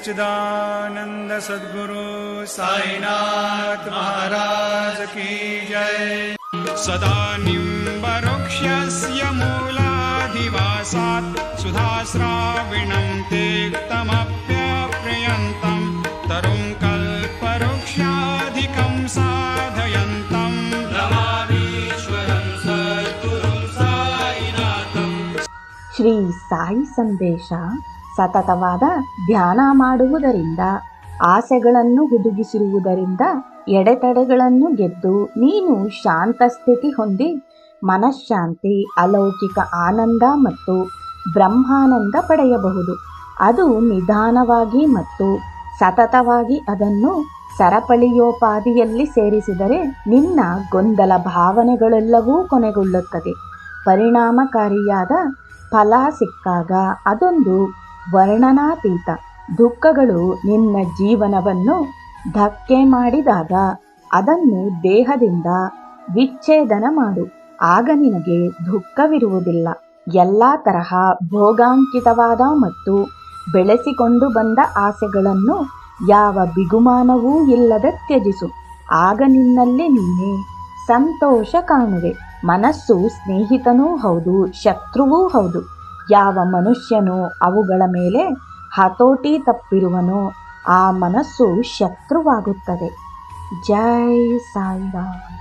श्रीसच्चिदानन्द सद्गुरु साईनाथ महाराज की जय। सदा निम्बरुक्षस्य मूलाधिवासात् सुधाविणम् ते तमप्यप्रयन्तम् तरुम् कल्पवृक्षाधिकम् साधयन्तम् श्री साई सन्देशा ಸತತವಾದ ಧ್ಯಾನ ಮಾಡುವುದರಿಂದ, ಆಸೆಗಳನ್ನು ಹುದುಗಿಸಿರುವುದರಿಂದ ಎಡೆತಡೆಗಳನ್ನು ಗೆದ್ದು ನೀನು ಶಾಂತ ಸ್ಥಿತಿ ಹೊಂದಿ ಮನಃಶಾಂತಿ, ಅಲೌಕಿಕ ಆನಂದ ಮತ್ತು ಬ್ರಹ್ಮಾನಂದ ಪಡೆಯಬಹುದು. ಅದು ನಿಧಾನವಾಗಿ ಮತ್ತು ಸತತವಾಗಿ ಅದನ್ನು ಸರಪಳಿಯೋಪಾದಿಯಲ್ಲಿ ಸೇರಿಸಿದರೆ ನಿನ್ನ ಗೊಂದಲ ಭಾವನೆಗಳೆಲ್ಲವೂ ಕೊನೆಗೊಳ್ಳುತ್ತದೆ. ಪರಿಣಾಮಕಾರಿಯಾದ ಫಲ ಸಿಕ್ಕಾಗ ಅದೊಂದು ವರ್ಣನಾತೀತ. ದುಃಖಗಳು ನಿನ್ನ ಜೀವನವನ್ನು ಧಕ್ಕೆ ಮಾಡಿದಾಗ ಅದನ್ನು ದೇಹದಿಂದ ವಿಚ್ಛೇದನ ಮಾಡು. ಆಗ ನಿನಗೆ ದುಃಖವಿರುವುದಿಲ್ಲ. ಎಲ್ಲ ತರಹ ಭೋಗಾಂಕಿತವಾದ ಮತ್ತು ಬೆಳೆಸಿಕೊಂಡು ಬಂದ ಆಸೆಗಳನ್ನು ಯಾವ ಬಿಗುಮಾನವೂ ಇಲ್ಲದ ತ್ಯಜಿಸು. ಆಗ ನಿನ್ನಲ್ಲಿ ನೀನೆ ಸಂತೋಷ ಕಾಣುವೆ. ಮನಸ್ಸು ಸ್ನೇಹಿತನೂ ಹೌದು, ಶತ್ರುವೂ ಹೌದು. ಯಾವ ಮನುಷ್ಯನು ಅವುಗಳ ಮೇಲೆ ಹತೋಟಿ ತಪ್ಪಿರುವನೋ ಆ ಮನಸ್ಸು ಶತ್ರುವಾಗುತ್ತದೆ. ಜೈ ಸಾಯಿರಾಮ್.